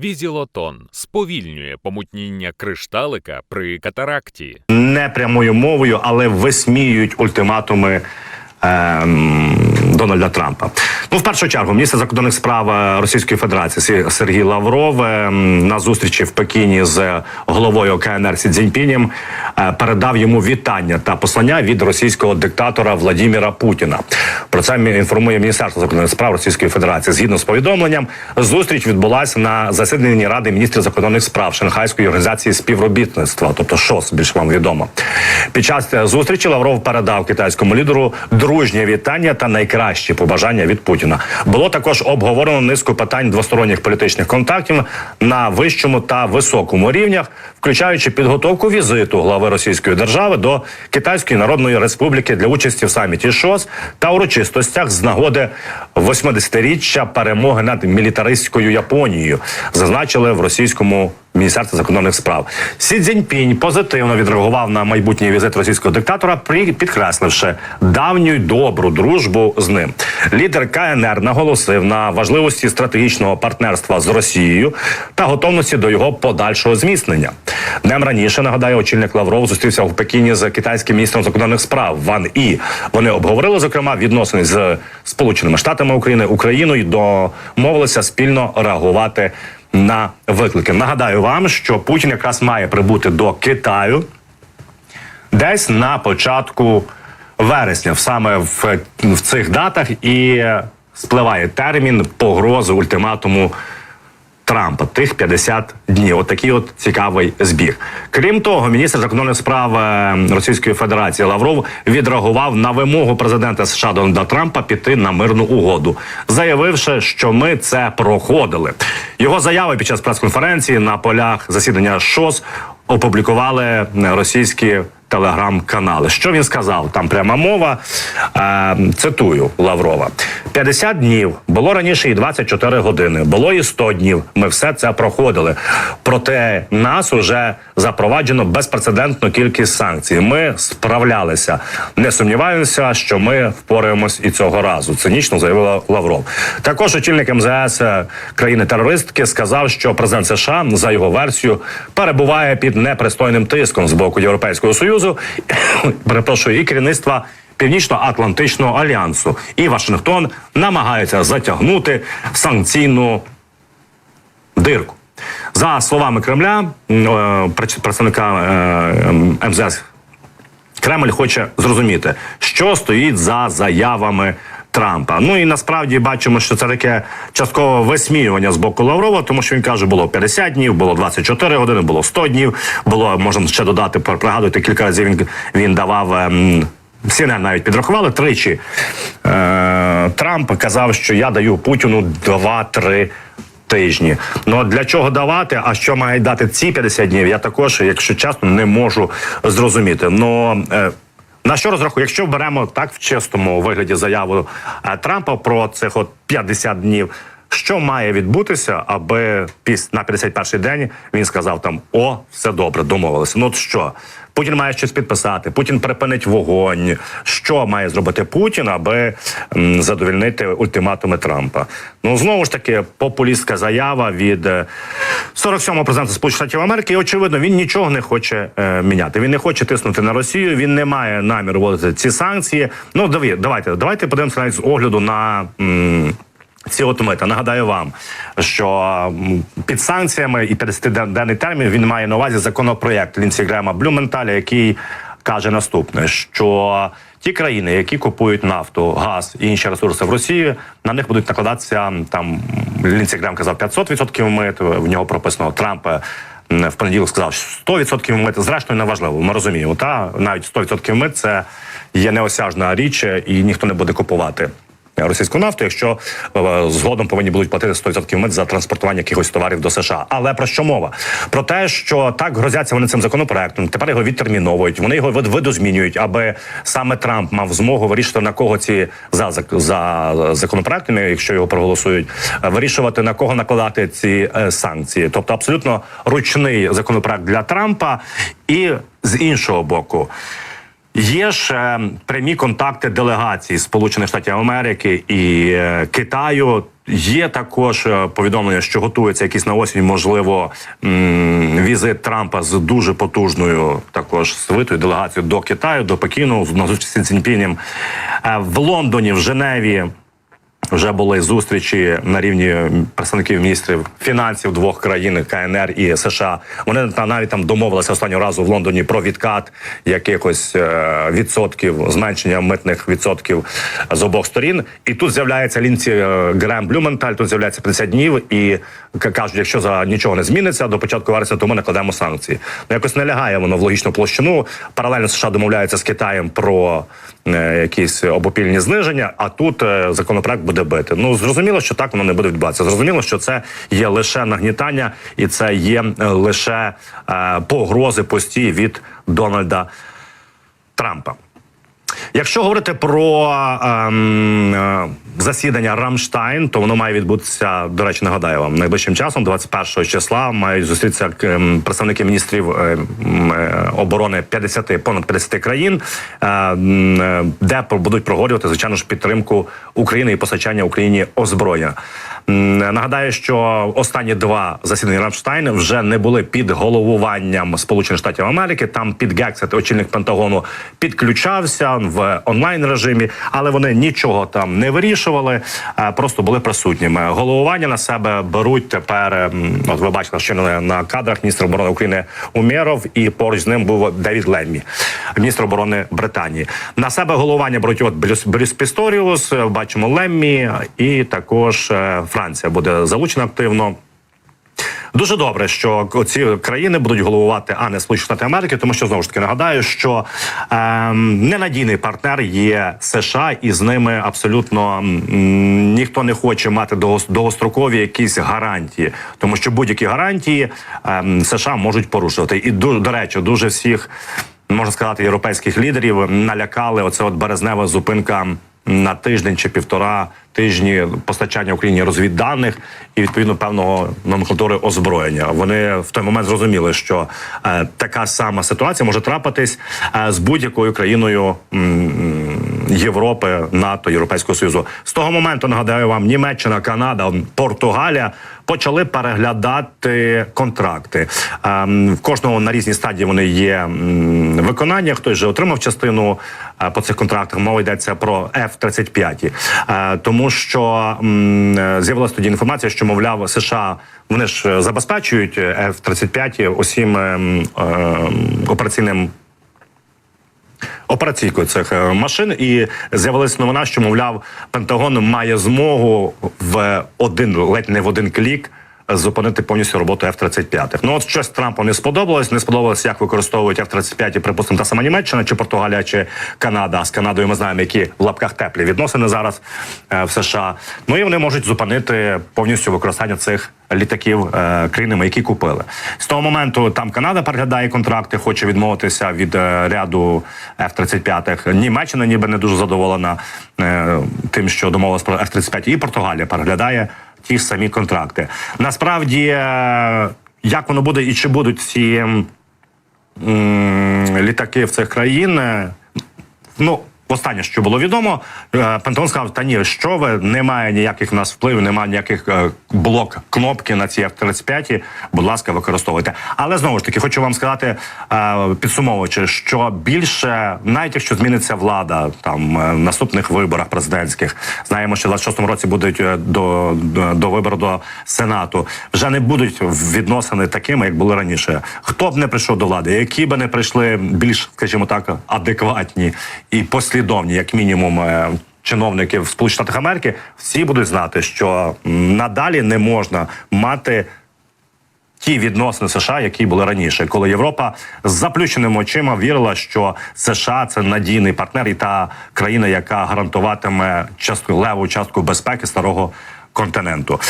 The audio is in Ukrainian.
Візілотон сповільнює помутніння кришталика при катаракті. не прямою мовою, але висміюють ультиматуми. ем, Дональда Трампа. Ну, в першу чергу, міністр закордонних справ е, Російської Федерації Сергій Лавров ем, на зустрічі в Пекіні з головою КНР Сі Цзіньпінем е, передав йому вітання та послання від російського диктатора Владіміра Путіна. Про це інформує Міністерство закордонних справ Російської Федерації. Згідно з повідомленням, зустріч відбулася на засіданні Ради міністрів закордонних справ Шанхайської організації співробітництва, тобто ШОС, більш вам відомо. Під час е, зустрічі Лавров передав китайському лідеру дружнє вітання та найкращі побажання від Путіна. Було також обговорено низку питань двосторонніх політичних контактів на вищому та високому рівнях, включаючи підготовку візиту глави Російської держави до Китайської Народної Республіки для участі в саміті ШОС та урочистостях з нагоди 80-річчя перемоги над мілітаристською Японією, зазначили в російському. Міністерства закордонних справ Сі Цзіньпінь позитивно відреагував на майбутній візит російського диктатора, підкресливши давню добру дружбу з ним. Лідер КНР наголосив на важливості стратегічного партнерства з Росією та готовності до його подальшого зміцнення. Днем раніше нагадаю, очільник Лавров зустрівся в Пекіні з китайським міністром закордонних справ Ван І. Вони обговорили зокрема відносини з Сполученими Штатами України Україною. Домовилися спільно реагувати на виклики. Нагадаю вам, що Путін якраз має прибути до Китаю десь на початку вересня, саме в, в цих датах, і спливає термін погрози ультиматуму. Трампа тих 50 днів. От от цікавий збіг. Крім того, міністр закордонних справ е, Російської Федерації Лавров відреагував на вимогу президента США Дональда Трампа піти на мирну угоду, заявивши, що ми це проходили. Його заяви під час прес-конференції на полях засідання ШОС опублікували російські телеграм-канали. Що він сказав? Там пряма мова. Е, цитую Лаврова: 50 днів було раніше і 24 години, було і 100 днів. Ми все це проходили. Проте нас уже запроваджено безпрецедентну кількість санкцій. Ми справлялися. Не сумніваюся, що ми впораємось і цього разу. Цинічно заявила Лавров. Також очільник МЗС е, країни-терористки сказав, що президент США за його версією перебуває під непристойним тиском з боку Європейського союзу. Перепрошую, і керівництва. Північно-Атлантичного альянсу і Вашингтон намагається затягнути санкційну дирку. За словами Кремля, е, представника е, МЗС Кремль хоче зрозуміти, що стоїть за заявами Трампа. Ну і насправді бачимо, що це таке часткове висміювання з боку Лаврова, тому що він каже, було 50 днів, було 24 години, було 100 днів. Було можна ще додати, пригадуйте, кілька разів він, він давав. Ем, CNN навіть підрахували тричі. Е, Трамп казав, що я даю Путіну 2-3 тижні. Ну для чого давати? А що мають дати ці 50 днів? Я також, якщо чесно, не можу зрозуміти. Ну е, на що розрахую? Якщо беремо так в чистому вигляді заяву е, Трампа про цих от 50 днів. Що має відбутися, аби піс на 51-й день він сказав там: о, все добре, домовилися. Ну от що? Путін має щось підписати, Путін припинить вогонь. Що має зробити Путін, аби м, задовільнити ультиматуми Трампа? Ну знову ж таки, популістська заява від е, 47-го президента Сполучених Штатів Америки. І очевидно, він нічого не хоче е, міняти. Він не хоче тиснути на Росію. Він не має наміру вводити ці санкції. Ну давай, давайте, давайте подивимося навіть з огляду на. М, ці от мита. Нагадаю вам, що під санкціями і 50-денний термін він має на увазі законопроєкт Лінсі Грема Блюменталя, який каже наступне: що ті країни, які купують нафту, газ і інші ресурси в Росії, на них будуть накладатися там Лінсі Грем казав 500% мит. В нього прописано Трамп. е, В понеділок сказав, що 100% мит. Зрештою, неважливо. Ми розуміємо, та навіть 100% мит це є неосяжна річ, і ніхто не буде купувати російську нафту, якщо е, згодом повинні будуть платити 100% мит за транспортування якихось товарів до США. Але про що мова? Про те, що так грозяться вони цим законопроектом. Тепер його відтерміновують. Вони його вид- видозмінюють, аби саме Трамп мав змогу вирішити на кого ці за, за законопроектами, якщо його проголосують, е, вирішувати на кого накладати ці е, санкції. Тобто абсолютно ручний законопроект для Трампа, і з іншого боку. Є ж прямі контакти делегацій Сполучених Штатів Америки і е, Китаю. Є також е, повідомлення, що готується якийсь на осінь, можливо, візит Трампа з дуже потужною також свитою делегацією до Китаю, до Пекіну на зустрічі з Сі Цзіньпінем. Е, В Лондоні, в Женеві вже були зустрічі на рівні представників міністрів фінансів двох країн КНР і США. Вони навіть там домовилися останнього разу в Лондоні про відкат якихось е, відсотків, зменшення митних відсотків з обох сторін. І тут з'являється Лінці е, Грем Блюменталь. Тут з'являється 50 днів і кажуть, якщо за нічого не зміниться до початку вересня, то ми накладемо санкції. Ну якось не лягає воно в логічну площину. Паралельно США домовляються з Китаєм про е, якісь обопільні зниження. А тут законопроект буде бити. Ну зрозуміло, що так воно не буде відбуватися. Зрозуміло, що це є лише нагнітання, і це є е, лише е, погрози постій від Дональда Трампа. Якщо говорити про ем, е, засідання Рамштайн, то воно має відбутися. До речі, нагадаю вам найближчим часом, 21 числа, мають зустрітися ем, представники міністрів е, е, оборони 50, понад 50 країн, де будуть проговорювати звичайно ж підтримку України і постачання Україні озброєння. Нагадаю, що останні два засідання Рамштайн вже не були під головуванням Сполучених Штатів Америки. Там під Гексет, очільник Пентагону, підключався в онлайн режимі, але вони нічого там не вирішували, просто були присутніми. Головування на себе беруть тепер. От ви бачили, що на кадрах міністр оборони України Умєров, і поруч з ним був Девід Леммі, міністр оборони Британії. На себе головування беруть от Брюс, Брюс Пісторіус, бачимо Леммі, і також е, Франція буде залучена активно. Дуже добре, що ці країни будуть головувати, а не Сполучені Штати Америки, тому що знову ж таки нагадаю, що ем, ненадійний партнер є США, і з ними абсолютно м, ніхто не хоче мати довгос- довгострокові якісь гарантії, тому що будь-які гарантії ем, США можуть порушувати. І до, до речі, дуже всіх можна сказати, європейських лідерів налякали оце от березнева зупинка на тиждень чи півтора тижні постачання Україні розвідданих і відповідно певного номенклатури озброєння. Вони в той момент зрозуміли, що е, така сама ситуація може трапитись е, з будь-якою країною. Європи, НАТО, Європейського Союзу з того моменту нагадаю вам Німеччина, Канада, Португалія почали переглядати контракти. Ем, В кожного на різній стадії вони є виконання. Хтось вже отримав частину е, по цих контрактах. Мова йдеться про F-35. Е, тому що е, з'явилася тоді інформація, що мовляв США вони ж забезпечують F-35 усім ем, операційним операційкою цих е, машин, і з'явилася новина, що мовляв, Пентагон має змогу в один ледь не в один клік. Зупинити повністю роботу F-35. Ну от щось Трампу не сподобалось. Не сподобалось, як використовують F-35, і, припустимо, та сама Німеччина, чи Португалія, чи Канада. З Канадою ми знаємо, які в лапках теплі відносини зараз е, в США. Ну і вони можуть зупинити повністю використання цих літаків е, країнами, які купили. З того моменту там Канада переглядає контракти, хоче відмовитися від е, ряду F-35. Німеччина ніби не дуже задоволена е, тим, що домовилась про F-35. І Португалія переглядає ті ж самі контракти. Насправді, е, як воно буде і чи будуть ці літаки в цих країн? Ну, останнє, що було відомо, е, Пентагон сказав, та ні, що ви, немає ніяких в нас впливів, немає ніяких е, блок кнопки на ці F-35, будь ласка, використовуйте. Але знову ж таки, хочу вам сказати, е, підсумовуючи, що більше, навіть якщо зміниться влада там е, наступних виборах президентських, знаємо, що в 26-му році будуть е, до, до, до вибору до Сенату, вже не будуть відносини такими, як були раніше. Хто б не прийшов до влади, які б не прийшли більш, скажімо так, адекватні і послідовні, як мінімум. Чиновники Сполучених Штатах Америки всі будуть знати, що надалі не можна мати ті відносини США, які були раніше, коли Європа з заплющеними очима вірила, що США це надійний партнер і та країна, яка гарантуватиме частку леву частку безпеки старого континенту.